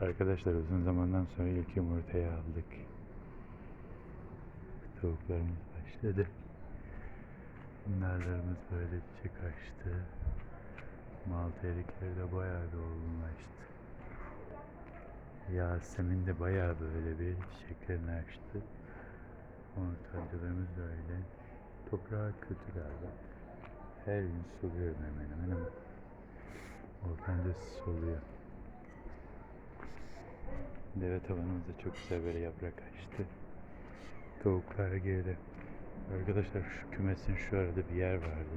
Arkadaşlar uzun zamandan sonra ilk yumurtayı aldık. Tavuklarımız başladı. Narlarımız böyle çiçek açtı. Malta erikleri de bayağı bir olgunlaştı. Yasemin de bayağı böyle bir çiçeklerini açtı. Ortancılarımız da öyle. Toprağı kötü galiba. Her gün suluyorum hemen hemen ama ortanca soluyor. Deve tavanımız da çok güzel böyle yaprak açtı. Tavuklar geride. Arkadaşlar şu kümesin şu arada bir yer vardı.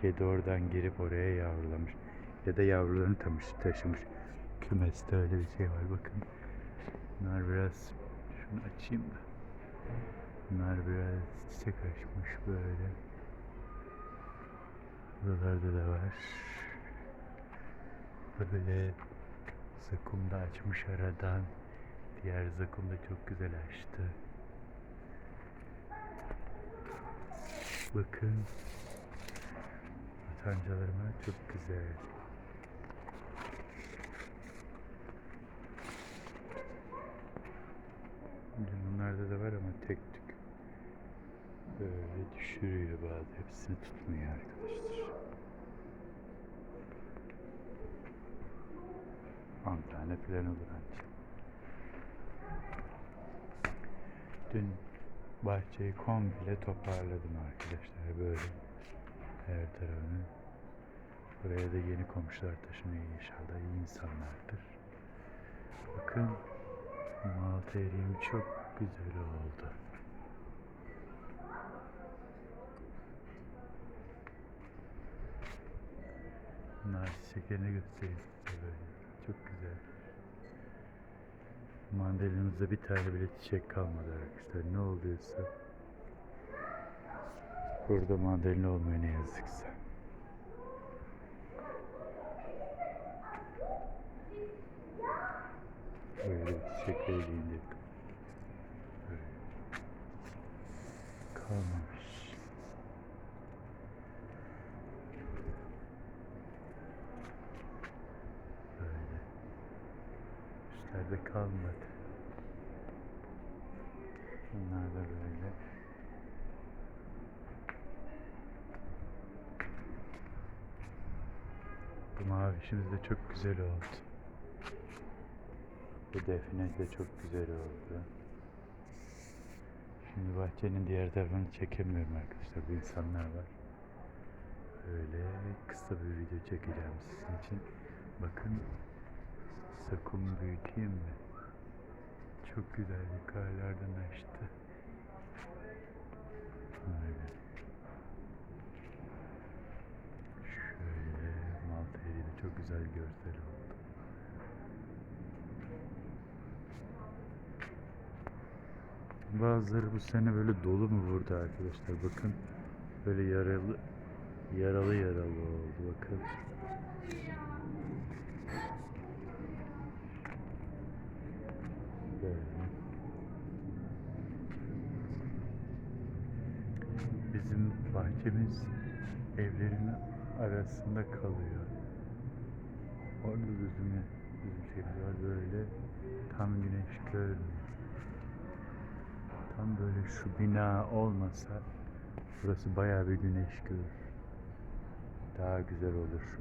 Kedi oradan girip oraya yavrulamış. Ya da yavrularını tamış, taşımış. Kümeste öyle bir şey var bakın. Bunlar biraz şunu açayım da. Bunlar biraz çiçek açmış böyle. Buralarda da var. Böyle zakum da açmış aradan. Diğer zakum da çok güzel açtı. Bakın. Atancalarıma çok güzel. Bunlarda da var ama tek tük. Böyle düşürüyor bazı. Hepsini tutmuyor arkadaşlar. 10 tane falan olur anca. Dün bahçeyi komple toparladım arkadaşlar böyle. Her tarafını. Buraya da yeni komşular taşınıyor inşallah. iyi insanlardır. Bakın Malta eriğim çok güzel oldu. Nar çiçeklerini göstereyim size böyle. Çok güzel. Mandalinamızda bir tane bile çiçek kalmadı arkadaşlar. Ne oluyorsa. Burada mandalina olmuyor ne yazıksa. Böyle çiçekleri indirdim. Kalmamış. Böyle. Üstlerde kalmadı. Bunlar da böyle. Bu mavişimiz de çok güzel oldu. Bu defne de çok güzel oldu. Şimdi bahçenin diğer tarafını çekemiyorum arkadaşlar. Bu insanlar var. Öyle kısa bir video çekeceğim sizin için. Bakın sakumu büyüteyim mi? Çok güzel yukarılardan açtı. Öyle. Şöyle Malta eriği de çok güzel görsel oldu. Bazıları bu sene böyle dolu mu vurdu arkadaşlar bakın. Böyle yaralı yaralı yaralı oldu bakın. Böyle. Bizim bahçemiz evlerin arasında kalıyor. Orada bizim şeyimiz var böyle tam güneş görmüyor. Tam böyle şu bina olmasa burası bayağı bir güneş görür. Daha güzel olur.